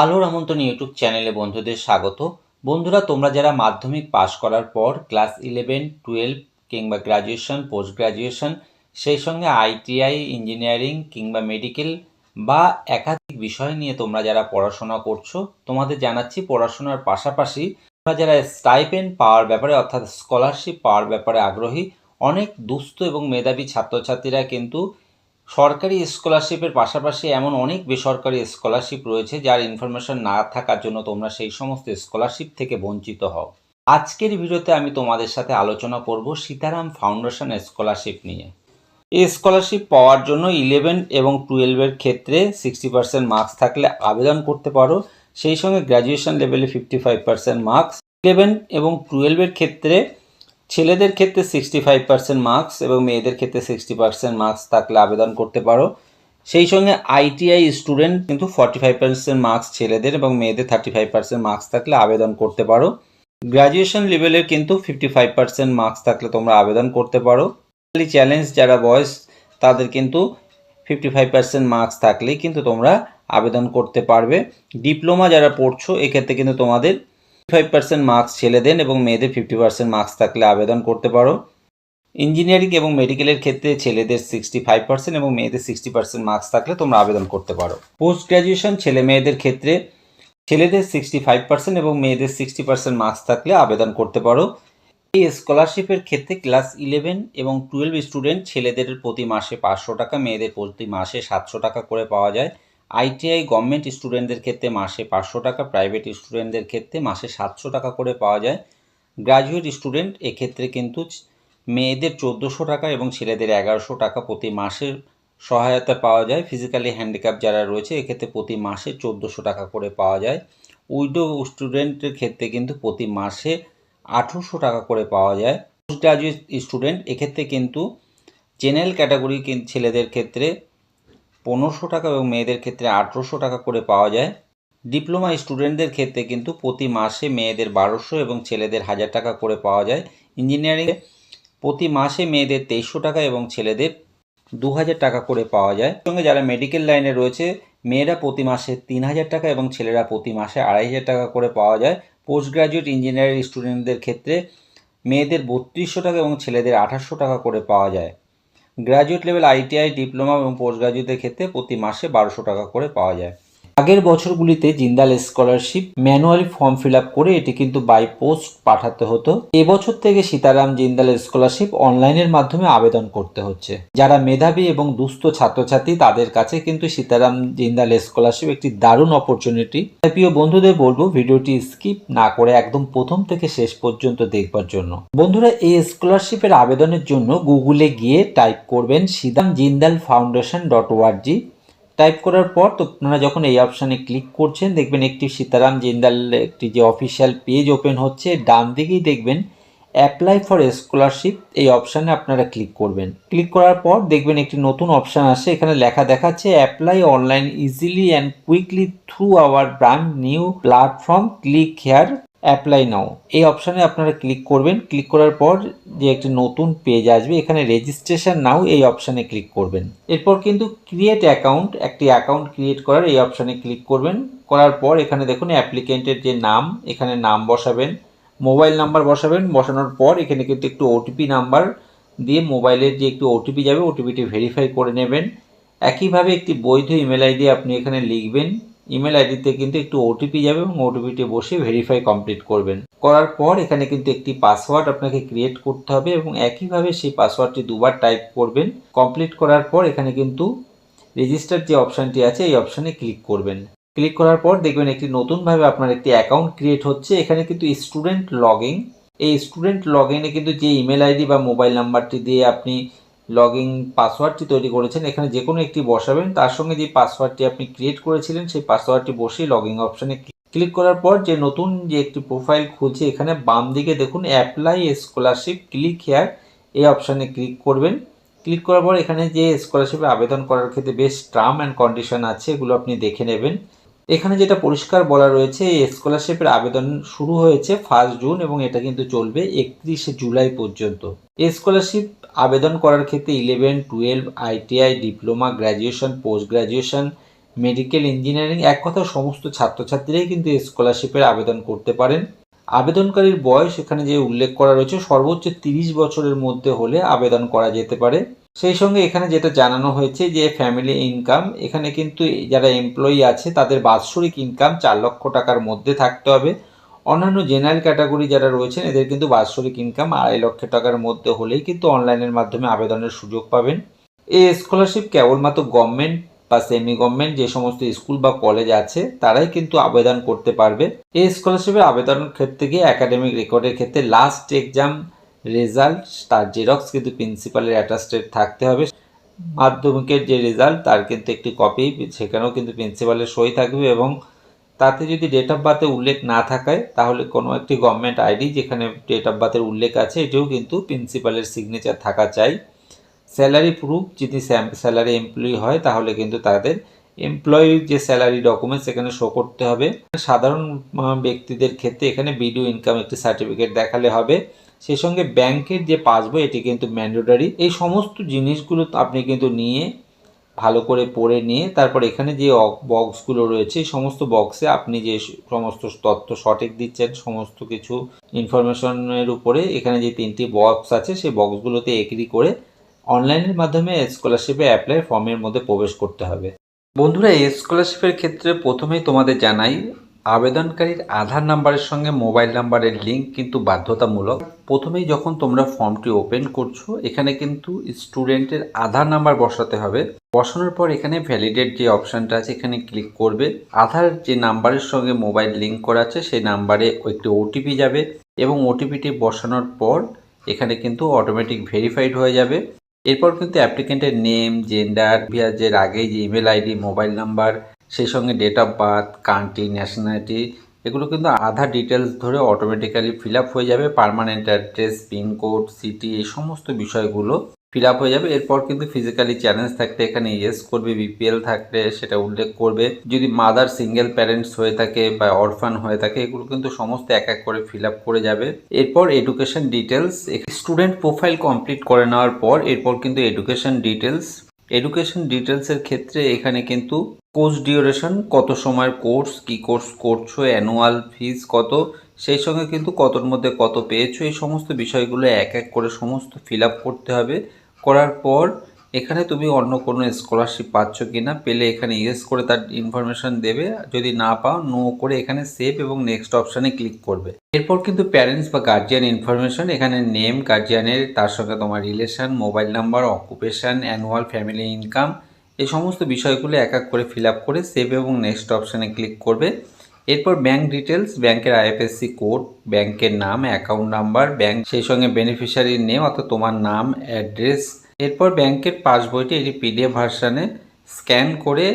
আলোর আমন্ত্রণ ইউটিউব চ্যানেলে বন্ধুদের স্বাগত। বন্ধুরা, তোমরা যারা মাধ্যমিক পাশ করার পর ক্লাস ইলেভেন, টুয়েলভ কিংবা গ্র্যাজুয়েশন পোস্ট গ্র্যাজুয়েশন সেই সঙ্গে আইটিআই, ইঞ্জিনিয়ারিং কিংবা মেডিকেল বা একাধিক বিষয় নিয়ে তোমরা যারা পড়াশোনা করছ, তোমাদের জানাচ্ছি পড়াশোনার পাশাপাশি তোমরা যারা স্টাইপেন্ড পাওয়ার ব্যাপারে অর্থাৎ স্কলারশিপ পাওয়ার ব্যাপারে আগ্রহী, অনেক দুস্থ এবং মেধাবী ছাত্রছাত্রীরা কিন্তু সরকারি স্কলারশিপের পাশাপাশি এমন অনেক বেসরকারি স্কলারশিপ রয়েছে যার ইনফরমেশন না থাকার জন্য তোমরা সেই সমস্ত স্কলারশিপ থেকে বঞ্চিত হও। আজকের ভিডিওতে আমি তোমাদের সাথে আলোচনা করব সীতারাম ফাউন্ডেশন স্কলারশিপ নিয়ে। এই স্কলারশিপ পাওয়ার জন্য ইলেভেন এবং টুয়েলভের ক্ষেত্রে সিক্সটি পার্সেন্ট মার্কস থাকলে আবেদন করতে পারো। সেই সঙ্গে গ্র্যাজুয়েশন লেভেলে fifty five percent marks eleven এবং টুয়েলভের ক্ষেত্রে ছেলেদের ক্ষেত্রে সিক্সটি ফাইভ পার্সেন্ট মার্কস এবং মেয়েদের ক্ষেত্রে সিক্সটি পার্সেন্ট মার্কস থাকলে আবেদন করতে পারো। সেই সঙ্গে আইটিআই স্টুডেন্ট কিন্তু ফর্টি ফাইভ পার্সেন্ট মার্কস ছেলেদের এবং মেয়েদের থার্টি ফাইভ পার্সেন্ট মার্কস থাকলে আবেদন করতে পারো। গ্র্যাজুয়েশন লেভেলের কিন্তু ফিফটি ফাইভ পার্সেন্ট মার্কস থাকলে তোমরা আবেদন করতে পারো। খালি চ্যালেঞ্জ যারা বয়স তাদের কিন্তু ফিফটি ফাইভ পার্সেন্ট মার্কস থাকলেই কিন্তু তোমরা আবেদন করতে পারবে। ডিপ্লোমা যারা পড়ছো, এক্ষেত্রে কিন্তু তোমাদের ফাইভ পার্সেন্ট মার্কস ছেলেদের এবং মেয়েদের ফিফটি পার্সেন্ট মার্কস থাকলে আবেদন করতে পারো। ইঞ্জিনিয়ারিং এবং মেডিকেলের ক্ষেত্রে ছেলেদের সিক্সটি ফাইভ পার্সেন্ট এবং মেয়েদের সিক্সটি পার্সেন্ট মার্কস থাকলে তোমরা আবেদন করতে পারো। পোস্ট গ্র্যাজুয়েশন ছেলে মেয়েদের ক্ষেত্রে ছেলেদের সিক্সটি ফাইভ পার্সেন্ট এবং মেয়েদের সিক্সটি পার্সেন্ট মার্কস থাকলে আবেদন করতে পারো। এই স্কলারশিপের ক্ষেত্রে ক্লাস ইলেভেন এবং টুয়েলভ স্টুডেন্ট ছেলেদের প্রতি মাসে পাঁচশো টাকা, মেয়েদের প্রতি মাসে সাতশো টাকা করে পাওয়া যায়। আইটিআই গভর্নমেন্ট স্টুডেন্টদের ক্ষেত্রে মাসে পাঁচশো টাকা, প্রাইভেট স্টুডেন্টদের ক্ষেত্রে মাসে সাতশো টাকা করে পাওয়া যায়। গ্রাজুয়েট স্টুডেন্ট এক্ষেত্রে কিন্তু মেয়েদের চোদ্দোশো টাকা এবং ছেলেদের এগারোশো টাকা প্রতি মাসে সহায়তা পাওয়া যায়। ফিজিক্যালি হ্যান্ডিক্যাপ যারা রয়েছে, এক্ষেত্রে প্রতি মাসে চোদ্দোশো টাকা করে পাওয়া যায়। উইডো স্টুডেন্টের ক্ষেত্রে কিন্তু প্রতি মাসে আঠেরোশো টাকা করে পাওয়া যায়। পোস্ট গ্রাজুয়েট স্টুডেন্ট এক্ষেত্রে কিন্তু জেনারেল ক্যাটাগরি ছেলেদের ক্ষেত্রে পনেরোশো টাকা এবং মেয়েদের ক্ষেত্রে আঠেরোশো টাকা করে পাওয়া যায়। ডিপ্লোমা স্টুডেন্টদের ক্ষেত্রে কিন্তু প্রতি মাসে মেয়েদের বারোশো এবং ছেলেদের হাজার টাকা করে পাওয়া যায়। ইঞ্জিনিয়ারিংয়ে প্রতি মাসে মেয়েদের তেইশশো টাকা এবং ছেলেদের দু হাজার টাকা করে পাওয়া যায়। সঙ্গে যারা মেডিকেল লাইনে রয়েছে, মেয়েরা প্রতি মাসে তিন হাজার টাকা এবং ছেলেরা প্রতি মাসে আড়াই হাজার টাকা করে পাওয়া যায়। পোস্ট গ্রাজুয়েট ইঞ্জিনিয়ারিং স্টুডেন্টদের ক্ষেত্রে মেয়েদের বত্রিশশো টাকা এবং ছেলেদের আঠাশশো টাকা করে পাওয়া যায়। গ্র্যাজুয়েট লেভেল আইটিআই ডিপ্লোমা এবং পোস্ট গ্রাজুয়েটের ক্ষেত্রে প্রতি মাসে বারোশো টাকা করে পাওয়া যায়। আগের বছরগুলিতে Jindal scholarship manually form fill করে এটি কিন্তু বাই পোস্ট পাঠাতে হতো। এবছর থেকে সীতারাম জিন্দাল স্কলারশিপ অনলাইনের মাধ্যমে আবেদন করতে হচ্ছে। যারা মেধাবী এবং দুস্থ ছাত্রছাত্রী, তাদের কাছে কিন্তু সীতারাম জিন্দাল স্কলারশিপ একটি দারুণ অপরচুনিটি প্রিয় বন্ধুদের বলব, ভিডিওটি স্কিপ না করে একদম প্রথম থেকে শেষ পর্যন্ত দেখবার জন্য। বন্ধুরা, এই স্কলারশিপের আবেদনের জন্য গুগলে গিয়ে টাইপ করবেন Sitaram Jindal foundation dot org type করার পর তো আপনারা যখন এই অপশানে ক্লিক করছেন, দেখবেন একটি সীতারাম জিন্দাল একটি যে অফিসিয়াল পেজ ওপেন হচ্ছে, ডান দিকেই দেখবেন অ্যাপ্লাই ফর স্কলারশিপ এই অপশানে আপনারা ক্লিক করবেন। ক্লিক করার পর দেখবেন একটি নতুন অপশান আসে, এখানে লেখা দেখাচ্ছে apply online easily and quickly through our brand new platform click here apply now এই অপশানে আপনারা ক্লিক করবেন। ক্লিক করার পর যে একটি নতুন পেজ আসবে, এখানে রেজিস্ট্রেশন নাও এই অপশানে ক্লিক করবেন। এরপর কিন্তু ক্রিয়েট অ্যাকাউন্ট একটি অ্যাকাউন্ট ক্রিয়েট করার এই অপশানে ক্লিক করবেন। করার পর এখানে দেখুন অ্যাপ্লিকেন্টের যে নাম, এখানে নাম বসাবেন মোবাইল নাম্বার বসাবেন। বসানোর পর এখানে কিন্তু একটু ওটিপি নাম্বার দিয়ে মোবাইলের যে একটু ওটিপি যাবে ওটিপিটি ভেরিফাই করে নেবেন। একইভাবে একটি বৈধ ইমেল আইডি আপনি এখানে লিখবেন। ইমেল আইডিতে কিন্তু একটু ওটিপি যাবে এবং ওটিপিটি বসে ভেরিফাই কমপ্লিট করবেন। করার পর এখানে কিন্তু একটি পাসওয়ার্ড আপনাকে ক্রিয়েট করতে হবে এবং একইভাবে সেই পাসওয়ার্ডটি দুবার টাইপ করবেন। কমপ্লিট করার পর এখানে কিন্তু রেজিস্টার যে অপশানটি আছে এই অপশানে ক্লিক করবেন। ক্লিক করার পর দেখবেন একটি নতুনভাবে আপনার একটি অ্যাকাউন্ট ক্রিয়েট হচ্ছে। এখানে কিন্তু স্টুডেন্ট লগইন এই স্টুডেন্ট লগ ইনে কিন্তু যে ইমেল আইডি বা মোবাইল নাম্বারটি দিয়ে আপনি লগ পাসওয়ার্ডটি তৈরি করেছেন, এখানে যে কোনো একটি বসাবেন, তার সঙ্গে যে পাসওয়ার্ডটি আপনি ক্রিয়েট করেছিলেন, সেই পাসওয়ার্ডটি বসেই লগ অপশানে ক্লিক করার পর যে নতুন যে একটি প্রোফাইল খুলছে, এখানে বাম দিকে দেখুন অ্যাপ্লাই স্কলারশিপ ক্লিক হেয়ার এই অপশানে ক্লিক করবেন। ক্লিক করার পর এখানে যে স্কলারশিপে আবেদন করার ক্ষেত্রে বেশ টার্ম অ্যান্ড কন্ডিশন আছে, এগুলো আপনি দেখে নেবেন। এখানে যেটা পরিষ্কার বলা রয়েছে, এই স্কলারশিপের আবেদন শুরু হয়েছে ফার্স্ট জুন এবং এটা কিন্তু চলবে একত্রিশে জুলাই পর্যন্ত। স্কলারশিপ আবেদন করার ক্ষেত্রে eleven twelve ITI diploma graduation post graduation medical engineering এক কথা সমস্ত ছাত্রছাত্রীরাই কিন্তু স্কলারশিপের আবেদন করতে পারেন। আবেদনকারীর বয়স এখানে যে উল্লেখ করা রয়েছে, সর্বোচ্চ তিরিশ বছরের মধ্যে হলে আবেদন করা যেতে পারে। সেই সঙ্গে এখানে যেটা জানানো হয়েছে যে ফ্যামিলি ইনকাম এখানে কিন্তু যারা এমপ্লয়ি আছে, তাদের বাৎসরিক ইনকাম চার লক্ষ টাকার মধ্যে থাকতে হবে। অন্যান্য জেনারেল ক্যাটাগরি যারা রয়েছেন, এদের কিন্তু বাৎসরিক ইনকাম আড়াই লক্ষ টাকার মধ্যে হলেই কিন্তু অনলাইনের মাধ্যমে আবেদনের সুযোগ পাবেন। এই স্কলারশিপ কেবলমাত্র গভর্নমেন্ট বা সেমি গভর্নমেন্ট যে সমস্ত স্কুল বা কলেজ আছে, তারাই কিন্তু আবেদন করতে পারবে। এই স্কলারশিপের আবেদনের ক্ষেত্রে গিয়ে একাডেমিক রেকর্ডের ক্ষেত্রে লাস্ট এক্সাম রেজাল্ট তার জেরক্স কিন্তু প্রিন্সিপালের অ্যাটাস্টেড থাকতে হবে। মাধ্যমিকের যে রেজাল্ট তার কিন্তু একটি কপি সেখানেও কিন্তু প্রিন্সিপালের সই থাকবে এবং তাতে যদি ডেট অফ বার্থে উল্লেখ না থাকায়, তাহলে কোনো একটি গভর্নমেন্ট আইডি যেখানে ডেট অফ বার্থের উল্লেখ আছে, এটিও কিন্তু প্রিন্সিপালের সিগনেচার থাকা চাই। স্যালারি প্রুফ যদি স্যালারি এমপ্লয়ি হয়, তাহলে কিন্তু তাদের এমপ্লয়ির যে স্যালারি ডকুমেন্টস এখানে শো করতে হবে। সাধারণ ব্যক্তিদের ক্ষেত্রে এখানে বিডিও ইনকাম একটি সার্টিফিকেট দেখালে হবে। সেই সঙ্গে ব্যাংকের যে পাসবই এটি কিন্তু ম্যান্ডেটরি এই সমস্ত জিনিসগুলো আপনি কিন্তু নিয়ে ভালো করে পড়ে নিয়ে তারপর এখানে যে বক্সগুলো রয়েছে সমস্ত বক্সে আপনি যে সমস্ত তথ্য সঠিক দিচ্ছেন, সমস্ত কিছু ইনফরমেশনের উপরে এখানে যে তিনটি বক্স আছে, সেই বক্সগুলোতে এগ্রি করে অনলাইনের মাধ্যমে স্কলারশিপে অ্যাপ্লাই ফর্মের মধ্যে প্রবেশ করতে হবে। বন্ধুরা, এই স্কলারশিপের ক্ষেত্রে প্রথমেই তোমাদের জানাই আবেদনকারীর আধার নাম্বারের সঙ্গে মোবাইল নাম্বারের লিঙ্ক কিন্তু বাধ্যতামূলক। প্রথমেই যখন তোমরা ফর্মটি ওপেন করছ, এখানে কিন্তু স্টুডেন্টের আধার নাম্বার বসাতে হবে। বসানোর পর এখানে ভ্যালিডেট যে অপশানটা আছে, এখানে ক্লিক করবে। আধার যে নাম্বারের সঙ্গে মোবাইল লিঙ্ক করা আছে, সেই নাম্বারে একটি ওটিপি যাবে এবং ওটিপিটি বসানোর পর এখানে কিন্তু অটোমেটিক ভেরিফাইড হয়ে যাবে। এরপর কিন্তু অ্যাপ্লিকেন্টের নেম, জেন্ডার ভিয়াজের আগেই যে ইমেল আইডি, মোবাইল নাম্বার সেই সঙ্গে date of birth country nationality এগুলো কিন্তু আধার ডিটেলস ধরে অটোমেটিক্যালি ফিল হয়ে যাবে। পার্মানেন্ট অ্যাড্রেস পিনকোড সিটি এই সমস্ত বিষয়গুলো ফিল হয়ে যাবে। এরপর কিন্তু ফিজিক্যালি চ্যালেঞ্জ থাকতে, এখানে ইয়েস করবে বিপিএল থাকলে সেটা উল্লেখ করবে। যদি মাদার সিঙ্গেল প্যারেন্টস হয়ে থাকে বা অরফান হয়ে থাকে, এগুলো কিন্তু সমস্ত এক এক করে ফিল করে যাবে। এরপর education details student profile complete করে নেওয়ার পর এরপর কিন্তু এডুকেশন ডিটেলস এডুকেশন ডিটেলসের ক্ষেত্রে এখানে কিন্তু কোর্স ডিউরেশন, কত সময়ের কোর্স, কি কোর্স করছ, অ্যানুয়াল ফিজ কত, সেই সঙ্গে কিন্তু কতর মধ্যে কত পেয়েছ, এই সমস্ত বিষয়গুলো এক এক করে সমস্ত ফিল করতে হবে। করার পর এখানে তুমি অন্য কোনো স্কলারশিপ পাচ্ছ কি না পেলে এখানে ইয়েস করে তার ইনফরমেশন দেবে, যদি না পাও, নো করে এখানে সেভ এবং নেক্সট অপশানে ক্লিক করবে। এরপর কিন্তু প্যারেন্টস বা গার্জিয়ান ইনফরমেশন, এখানে নেম, গার্জিয়ানের, তার সঙ্গে তোমার relation, mobile number, occupation, annual family income এই সমস্ত বিষয়গুলো এক এক করে ফিল করে সেভ এবং নেক্সট অপশানে ক্লিক করবে। এরপর ব্যাংক ডিটেলস ব্যাংকের আইএফএসসি কোড ব্যাংকের নাম অ্যাকাউন্ট নাম্বার ব্যাংক সেই সঙ্গে বেনিফিশিয়ারির নেম অর্থাৎ তোমার নাম অ্যাড্রেস এরপর ব্যাংকের পাসবইটি এটি পিডিএফ ভার্সানে স্ক্যান করে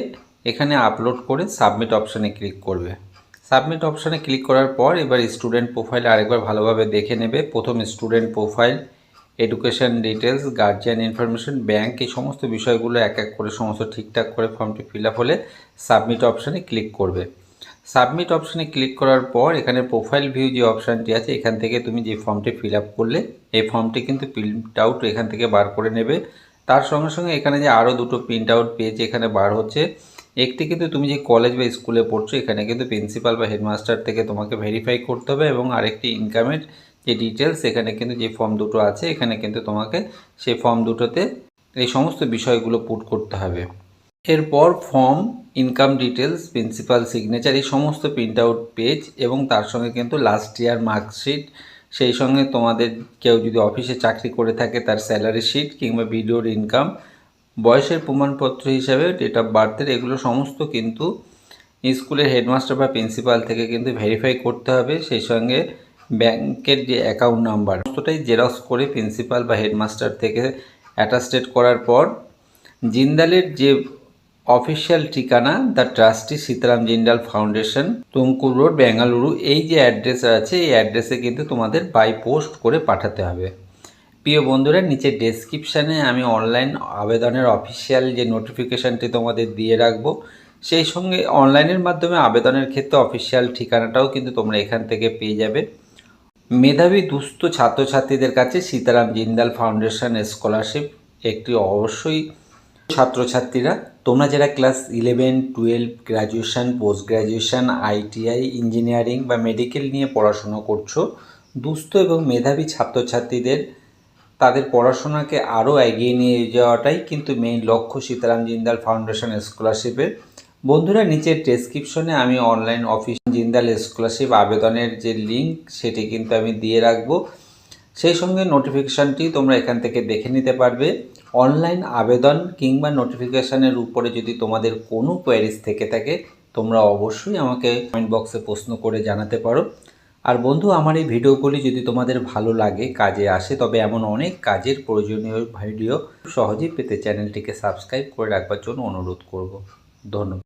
এখানে আপলোড করে সাবমিট অপশানে ক্লিক করবে। সাবমিট অপশানে ক্লিক করার পর এবার স্টুডেন্ট প্রোফাইল আরেকবার ভালোভাবে দেখে নেবে। প্রথম student profile education details guardian information bank এই সমস্ত বিষয়গুলো এক এক করে, সমস্ত ঠিকঠাক করে ফর্মটি ফিল আপ হলে সাবমিট অপশানে ক্লিক করবে। সাবমিট অপশানে ক্লিক করার পর এখানে প্রোফাইল ভিউ যে অপশানটি আছে, এখান থেকে তুমি যে ফর্মটি ফিল আপ করলে, এই ফর্মটি কিন্তু প্রিন্ট আউট এখান থেকে বার করে নেবে। তার সঙ্গে সঙ্গে এখানে যে আরও দুটো প্রিন্ট আউট পেজ এখানে বার হচ্ছে, একটি কিন্তু তুমি যে কলেজ বা স্কুলে পড়ছো, এখানে কিন্তু প্রিন্সিপাল বা হেডমাস্টার থেকে তোমাকে ভেরিফাই করতে হবে এবং আরেকটি ইনকামের যে ডিটেলস এখানে কিন্তু যে ফর্ম দুটো আছে, এখানে কিন্তু তোমাকে সেই ফর্ম দুটোতে এই সমস্ত বিষয়গুলো পুট করতে হবে। এরপর form income details principal signature এই সমস্ত প্রিন্ট আউট পেজ এবং তার সঙ্গে কিন্তু লাস্ট ইয়ার মার্কশিট সেই সঙ্গে তোমাদের কেউ যদি অফিসে চাকরি করে থাকে, তার স্যালারি শিট কিংবা ভিডিওর ইনকাম বয়সের প্রমাণপত্র হিসাবে ডেট অফ বার্থের এগুলো সমস্ত কিন্তু স্কুলের হেডমাস্টার বা প্রিন্সিপাল থেকে কিন্তু ভেরিফাই করতে হবে। সেই সঙ্গে ব্যাংকের যে অ্যাকাউন্ট নাম্বার সমস্তটাই জেরক্স করে প্রিন্সিপাল বা হেডমাস্টার থেকে অ্যাটাস্টেড করার পর, জিন্দালের যে অফিসিয়াল ঠিকানা the trustee Sitaram Jindal foundation Tumkur road Bengaluru এই যে অ্যাড্রেস আছে, এই অ্যাড্রেসে কিন্তু তোমাদের বাই পোস্ট করে পাঠাতে হবে। প্রিয় বন্ধুরা, নিচে ডেসক্রিপশানে আমি অনলাইন আবেদনের অফিসিয়াল যে নোটিফিকেশানটি তোমাদের দিয়ে রাখব, সেই সঙ্গে অনলাইনের মাধ্যমে আবেদনের ক্ষেত্রে অফিসিয়াল ঠিকানাটাও কিন্তু তোমরা এখান থেকে পেয়ে যাবে। মেধাবী দুস্থ ছাত্রছাত্রীদের কাছে সীতারাম জিন্দাল ফাউন্ডেশন স্কলারশিপ একটি অবশ্যই ছাত্রছাত্রীরা, তোমরা যারা class eleven, twelve graduation post graduation ITI, engineering বা মেডিকেল নিয়ে পড়াশুনো করছ, দুস্থ এবং মেধাবী ছাত্রছাত্রীদের, তাদের পড়াশোনাকে আরও এগিয়ে নিয়ে যাওয়াটাই কিন্তু মেইন লক্ষ্য সীতারাম জিন্দাল ফাউন্ডেশন স্কলারশিপের। বন্ধুরা, নিচের ডেসক্রিপশনে আমি অনলাইন অফিস জিন্দাল স্কলারশিপ আবেদনের যে লিঙ্ক সেটি কিন্তু আমি দিয়ে রাখব। সেই সঙ্গে নোটিফিকেশানটি তোমরা এখান থেকে দেখে নিতে পারবে। অনলাইন আবেদন কিংবা নোটিফিকেশানের উপরে যদি তোমাদের কোনো কোয়ারিজ থেকে থাকে, তোমরা অবশ্যই আমাকে কমেন্ট বক্সে প্রশ্ন করে জানাতে পারো। আর বন্ধু, আমার এই ভিডিওগুলি যদি তোমাদের ভালো লাগে, কাজে আসে, তবে এমন অনেক কাজের প্রয়োজনীয় ভিডিও সহজেই পেতে চ্যানেলটিকে সাবস্ক্রাইব করে রাখবার জন্য অনুরোধ করব। ধন্যবাদ।